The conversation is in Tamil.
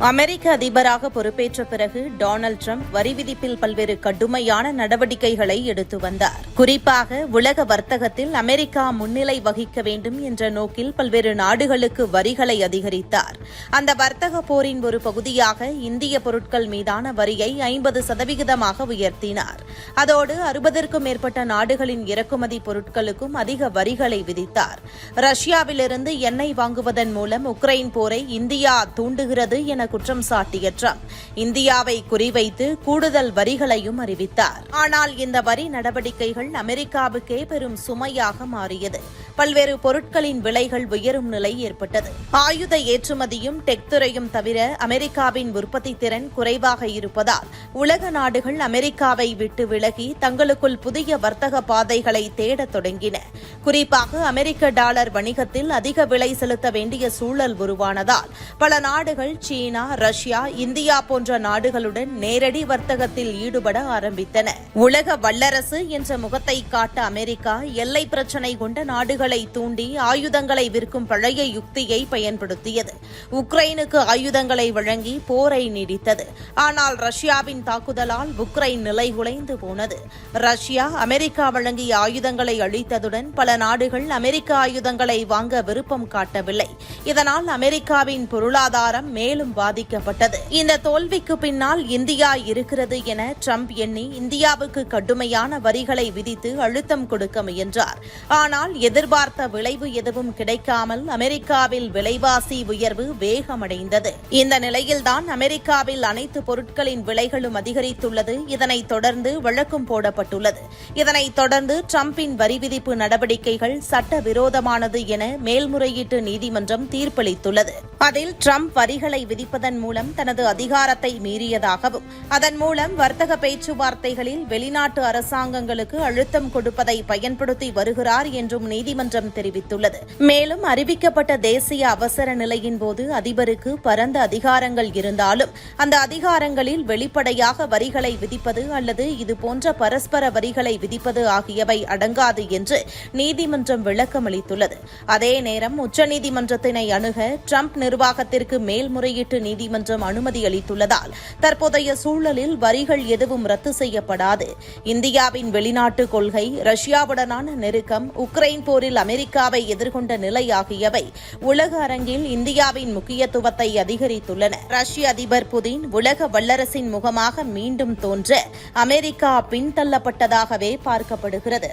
அமெரிக்க அதிபராக பொறுப்பேற்ற பிறகு டொனால்டு ட்ரம்ப் வரி விதிப்பில் பல்வேறு கடுமையான நடவடிக்கைகளை எடுத்து வந்தார். குறிப்பாக உலக வர்த்தகத்தில் அமெரிக்கா முன்னிலை வகிக்க வேண்டும் என்ற நோக்கில் பல்வேறு நாடுகளுக்கு வரிகளை அதிகரித்தார். அந்த வர்த்தக போரின் ஒரு பகுதியாக இந்திய பொருட்கள் மீதான வரியை ஐம்பது சதவிகிதமாக உயர்த்தினார். அதோடு அறுபதற்கும் மேற்பட்ட நாடுகளின் இறக்குமதி பொருட்களுக்கும் அதிக வரிகளை விதித்தார். ரஷ்யாவிலிருந்து எண்ணெய் வாங்குவதன் மூலம் உக்ரைன் போரை இந்தியா தூண்டுகிறது என குற்றம் சாட்டிய ட்ரம்ப். இந்தியாவை குறிவைத்து கூடுதல் வரிகளையும் அறிவித்தார். ஆனால் இந்த வரி நடவடிக்கைகள் அமெரிக்காவுக்கே பெரும் சுமையாக மாறியது. பல்வேறு பொருட்களின் விலைகள் உயரும் நிலை ஏற்பட்டது. ஆயுத ஏற்றுமதியும் டெக் துறையும் தவிர அமெரிக்காவின் உற்பத்தி திறன் குறைவாக இருப்பதால் உலக நாடுகள் அமெரிக்காவை விட்டு விலகி தங்களுக்குள் புதிய வர்த்தக பாதைகளை தேடத் தொடங்கின. குறிப்பாக அமெரிக்க டாலர் வணிகத்தில் அதிக விலை செலுத்த வேண்டிய சூழல் உருவானதால் பல நாடுகள் சீனா ரஷ்யா இந்தியா போன்ற நாடுகளுடன் நேரடி வர்த்தகத்தில் ஈடுபட ஆரம்பித்தன. உலக வல்லரசு என்ற முகத்தை காட்ட அமெரிக்கா எல்லை பிரச்சினை கொண்ட நாடுகள் தூண்டி ஆயுதங்களை விற்கும் பழைய யுக்தியை பயன்படுத்தியது. உக்ரைனுக்கு ஆயுதங்களை வழங்கி போரை நீடித்தது. ஆனால் ரஷ்யாவின் தாக்குதலால் உக்ரைன் நிலைகுலைந்து போனது. ரஷ்யா அமெரிக்கா வழங்கிய ஆயுதங்களை அளித்ததுடன் பல நாடுகள் அமெரிக்க ஆயுதங்களை வாங்க விருப்பம் காட்டவில்லை. இதனால் அமெரிக்காவின் பொருளாதாரம் மேலும் பாதிக்கப்பட்டது. இந்த தோல்விக்கு பின்னால் இந்தியா இருக்கிறது என ட்ரம்ப் எண்ணி இந்தியாவுக்கு கடுமையான வரிகளை விதித்து அழுத்தம் கொடுக்க முயன்றார். ஆனால் எதிர்பார்த்த எதிர்பார்த்த விளைவு எதுவும் கிடைக்காமல் அமெரிக்காவில் விலைவாசி உயர்வு வேகமடைந்தது. இந்த நிலையில்தான் அமெரிக்காவில் அனைத்து பொருட்களின் விலைகளும் அதிகரித்துள்ளது. இதனைத் தொடர்ந்து வழக்கும் போடப்பட்டுள்ளது. இதனைத் தொடர்ந்து டிரம்பின் வரி விதிப்பு நடவடிக்கைகள் சட்டவிரோதமானது என மேல்முறையீட்டு நீதிமன்றம் தீர்ப்பளித்துள்ளது. அதில் டிரம்ப் வரிகளை விதிப்பதன் மூலம் தனது அதிகாரத்தை மீறியதாகவும் அதன் மூலம் வர்த்தக பேச்சுவார்த்தைகளில் வெளிநாட்டு அரசாங்கங்களுக்கு அழுத்தம் கொடுப்பதை பயன்படுத்தி வருகிறார் என்றும் நீதிமன்றம் நீதிமன்றம் தெரிவித்துள்ளது. மேலும் அறிவிக்கப்பட்ட தேசிய அவசர நிலையின் போது அதிபருக்கு பரந்த அதிகாரங்கள் இருந்தாலும் அந்த அதிகாரங்களில் வெளிப்படையாக வரிகளை விதிப்பது அல்லது இதுபோன்ற பரஸ்பர வரிகளை விதிப்பது ஆகியவை அடங்காது என்று நீதிமன்றம் விளக்கமளித்துள்ளது. அதே நேரம் உச்சநீதிமன்றத்தினை அணுக ட்ரம்ப் நிர்வாகத்திற்கு மேல்முறையீட்டு நீதிமன்றம் அனுமதி அளித்துள்ளதால் தற்போதைய சூழலில் வரிகள் எதுவும் ரத்து செய்யப்படாது. இந்தியாவின் வெளிநாட்டு கொள்கை ரஷ்யாவுடனான நெருக்கம் உக்ரைன் போரில் போரில் அமெரிக்காவை எதிர்கொண்ட நிலை ஆகியவை உலக அரங்கில் இந்தியாவின் முக்கியத்துவத்தை அதிகரித்துள்ளன. ரஷ்ய அதிபர் புதின் உலக வல்லரசின் முகமாக மீண்டும் தோன்ற அமெரிக்கா பின்தள்ளப்பட்டதாகவே பார்க்கப்படுகிறது.